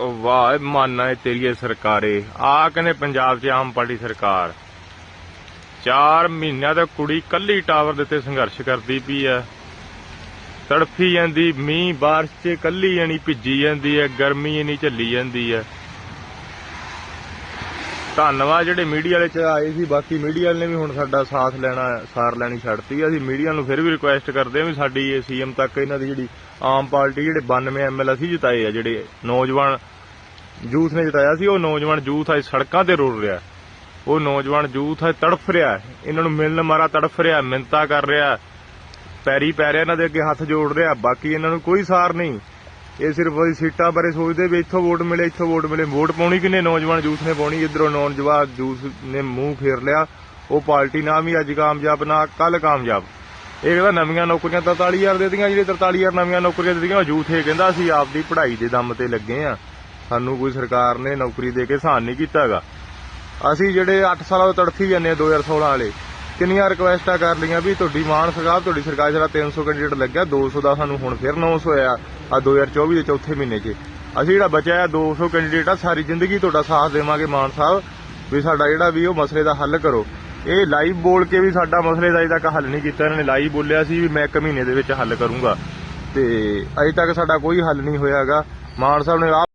ਵਾਹ ਏ ਮਾਨਾ ਏ ਤੇਰੀ ਸਰਕਾਰੇ। ਆ ਕਹਿੰਦੇ ਪੰਜਾਬ 'ਚ ਆਮ ਪਾਰਟੀ ਸਰਕਾਰ। 4 ਮਹੀਨਿਆਂ ਤੋਂ ਕੁੜੀ ਕੱਲੀ ਟਾਵਰ ਦੇ ਉੱਤੇ ਸੰਘਰਸ਼ ਕਰਦੀ ਪਈ ਐ। ਤੜਫੀ ਜਾਂਦੀ, ਮੀਂਹ ਬਾਰਿਸ਼ 'ਚ ਕੱਲੀ ਜਾਣੀ ਭਿੱਜੀ ਜਾਂਦੀ ਐ, ਗਰਮੀ ਇਨੀ ਝੱਲੀ ਜਾਂਦੀ ਐ। ਧੰਨਵਾਦ, ਜਿਹੜੇ ਮੀਡੀਆ ਵਾਲੇ ਚ ਆਏ ਸੀ, ਬਾਕੀ ਮੀਡੀਆ ਵਾਲੇ ਨੇ ਵੀ ਹੁਣ ਸਾਡਾ ਸਾਥ ਲੈਣਾ, ਸਾਰ ਲੈਣੀ ਛੱਡਤੀ ਅਸੀਂ ਮੀਡੀਆ ਨੂੰ ਫਿਰ ਵੀ ਰਿਕੁਐਸਟ ਕਰਦੇ ਹਾਂ ਵੀ ਸਾਡੀ ਇਹ ਸੀਐਮ ਤੱਕ ਇਹਨਾਂ ਦੀ ਜਿਹੜੀ ਆਮ ਪਾਰਟੀ, ਜਿਹੜੇ 92 ਐਮਐਲ ਅਸੀਂ ਜਿਤਾਏ ਆ। ਜਿਹੜੇ ਨੌਜਵਾਨ ਯੂਥ ਨੇ ਜਿਤਾਇਆ ਸੀ, ਉਹ ਨੌਜਵਾਨ ਯੂਥ ਅੱਜ ਸੜਕਾਂ ਤੇ ਰੁਲ ਰਿਹਾ। ਉਹ ਨੌਜਵਾਨ ਯੂਥ ਅੱਜ ਤੜਫ ਰਿਹਾ। ਇਹਨਾਂ ਨੂੰ ਮਿਲਣ ਮਾਰਾ ਤੜਫ ਰਿਹਾ ਮਿੰਤਾ ਕਰ ਰਿਹਾ। ਪੈਰੀ ਪੈ ਰਿਹਾ, ਇਹਨਾਂ ਦੇ ਅੱਗੇ ਹੱਥ ਜੋੜ ਰਿਹਾ। ਬਾਕੀ ਇਹਨਾਂ ਨੂੰ ਕੋਈ ਸਾਰ ਨਹੀਂ। ਇਹ ਸਿਰਫ ਉਹਦੀ ਸੀਟਾਂ ਬਾਰੇ ਸੋਚਦੇ ਵੀ ਇੱਥੋਂ ਵੋਟ ਮਿਲੇ, ਇੱਥੋਂ ਵੋਟ ਮਿਲੇ। ਵੋਟ ਪਾਉਣੀ ਕਿਨੇ ਨੌਜਵਾਨ ਯੂਥ ਨੇ ਪਾਉਣੀ? ਇਧਰੋਂ ਨੌਜਵਾਨ ਯੂਥ ਨੇ ਮੂੰਹ ਫੇਰ ਲਿਆ। ਉਹ ਪਾਰਟੀ ਨਾ ਵੀ ਅੱਜ ਕਾਮਯਾਬ, ਨਾ ਕੱਲ ਕਾਮਯਾਬ। ਇਹ ਕਹਿੰਦਾ ਨਵੀਆਂ ਨੌਕਰੀਆਂ 43000 ਦੇ ਦਿੱਤੀਆਂ, ਜਿਹੜੇ 43000 ਨਵੀਆਂ ਨੌਕਰੀਆਂ ਦੇ ਦਿੱਤੀਆਂ, ਉਹ ਯੂਥ ਇਹ ਕਹਿੰਦਾ ਅਸੀਂ ਆਪਦੀ ਪੜ੍ਹਾਈ ਦੇ ਦਮ ਤੇ ਲੱਗੇ ਆ। ਸਾਨੂੰ ਕੋਈ ਸਰਕਾਰ ਨੇ ਨੌਕਰੀ ਦੇ ਕੇ ਸਹਾਨ ਨਹੀਂ ਕੀਤਾਗਾ। ਅਸੀਂ ਜਿਹੜੇ 8 ਸਾਲਾਂ ਤੋਂ ਤੜਫੀ ਜਾਂਦੇ ਆ 2016 ਵਾਲੇ ਕਿੰਨੀਆਂ ਰਿਕੁਐਸਟਾਂ ਕਰ ਲਈਆਂ ਵੀ ਤੁਹਾਡੀ ਮਾਨ ਸਰਕਾਰ, ਤੁਹਾਡੀ ਸਰਕਾਰ ਜਿਹੜਾ 300 ਕੈਂਡੀਡੇਟ ਲੱਗਿਆ 200 ਦਾ ਸਾਨੂੰ ਹੁਣ ਫਿਰ 900 ਹੋਇਆ ਆ 2024 ਦੇ ਚੌਥੇ ਮਹੀਨੇ 'ਚ। ਅਸੀਂ ਜਿਹੜਾ ਬਚਿਆ 200 ਕੈਂਡੀਡੇਟ ਆ, ਸਾਰੀ ਜ਼ਿੰਦਗੀ ਤੁਹਾਡਾ ਸਾਥ ਦੇਵਾਂਗੇ ਮਾਨ ਸਾਹਿਬ, ਵੀ ਸਾਡਾ ਜਿਹੜਾ ਵੀ ਉਹ ਮਸਲੇ ਦਾ ਹੱਲ ਕਰੋ। ਇਹ ਲਾਈਵ ਬੋਲ ਕੇ ਵੀ ਸਾਡਾ ਮਸਲੇ ਦਾ ਅਜੇ ਤੱਕ ਹੱਲ ਨਹੀਂ ਕੀਤਾ, ਇਹਨਾਂ ਨੇ ਲਾਈਵ ਬੋਲਿਆ ਸੀ ਵੀ ਮੈਂ ਇੱਕ ਮਹੀਨੇ ਦੇ ਵਿੱਚ ਹੱਲ ਕਰੂੰਗਾ। ਤੇ ਅਜੇ ਤੱਕ ਸਾਡਾ ਕੋਈ ਹੱਲ ਨਹੀਂ ਹੋਇਆ ਹੈਗਾ। ਮਾਨ ਸਾਹਿਬ ਨੇ ਆਪ